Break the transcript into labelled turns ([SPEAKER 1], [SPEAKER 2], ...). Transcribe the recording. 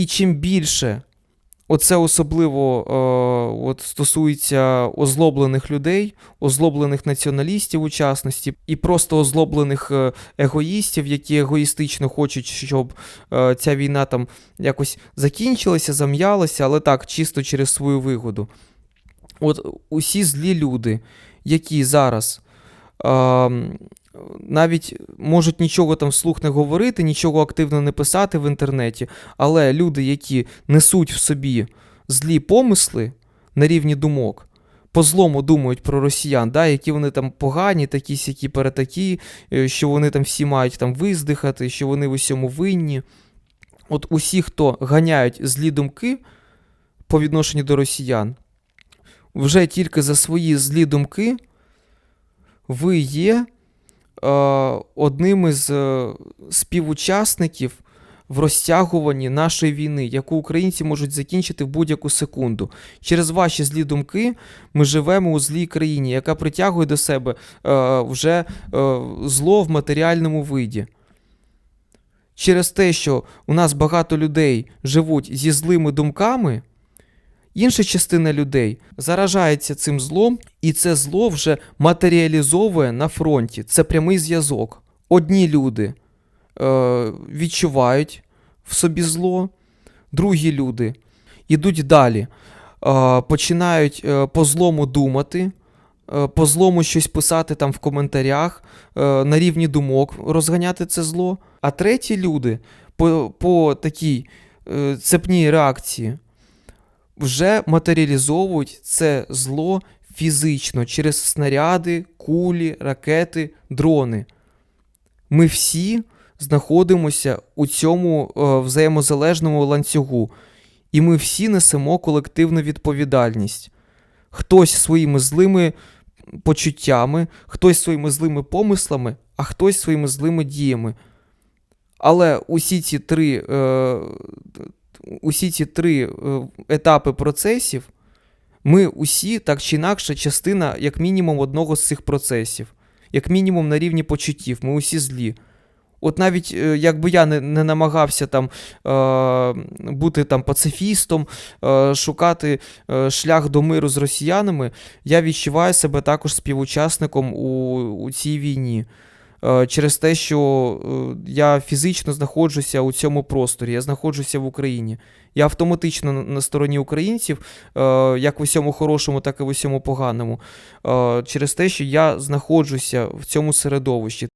[SPEAKER 1] І чим більше оце особливо е, от стосується озлоблених людей, озлоблених націоналістів у частності, і просто озлоблених е, егоїстів, які егоїстично хочуть, щоб е, ця війна там якось закінчилася, зам'ялася, але так, чисто через свою вигоду. От усі злі люди, які зараз ем, навіть можуть нічого там вслух не говорити, нічого активно не писати в інтернеті, але люди, які несуть в собі злі помисли на рівні думок, по злому думають про росіян, да, які вони там погані, такі сякі перетакі, е, що вони там всі мають там виздихати, що вони в усьому винні. От усі, хто ганяють злі думки по відношенню до росіян, вже тільки за свої злі думки ви є одним із е, співучасників в розтягуванні нашої війни, яку українці можуть закінчити в будь-яку секунду. Через ваші злі думки ми живемо у злій країні, яка притягує до себе е, вже е, зло в матеріальному виді. Через те, що у нас багато людей живуть зі злими думками, інша частина людей заражається цим злом, і це зло вже матеріалізовує на фронті. Це прямий зв'язок. Одні люди е, відчувають в собі зло, другі люди йдуть далі, е, починають е, по злому думати, е, по злому щось писати там в коментарях, е, на рівні думок розганяти це зло. А треті люди по, по такій е, цепній реакції вже матеріалізовують це зло фізично через снаряди, кулі, ракети, дрони. Ми всі знаходимося у цьому е, взаємозалежному ланцюгу, і ми всі несемо колективну відповідальність. Хтось своїми злими почуттями, хтось своїми злими помислами, а хтось своїми злими діями. Але усі ці три, е, усі ці три е, етапи процесів, ми усі так чи інакше частина, як мінімум, одного з цих процесів, як мінімум на рівні почуттів, ми усі злі. От навіть е, якби я не, не намагався там е, бути там пацифістом, е, шукати е, шлях до миру з росіянами, я відчуваю себе також співучасником у, у цій війні. Е, через те, що е, я фізично знаходжуся у цьому просторі, я знаходжуся в Україні. Я автоматично на- стороні українців, е, як в усьому хорошому, так і в усьому поганому, через те, що я знаходжуся в цьому середовищі.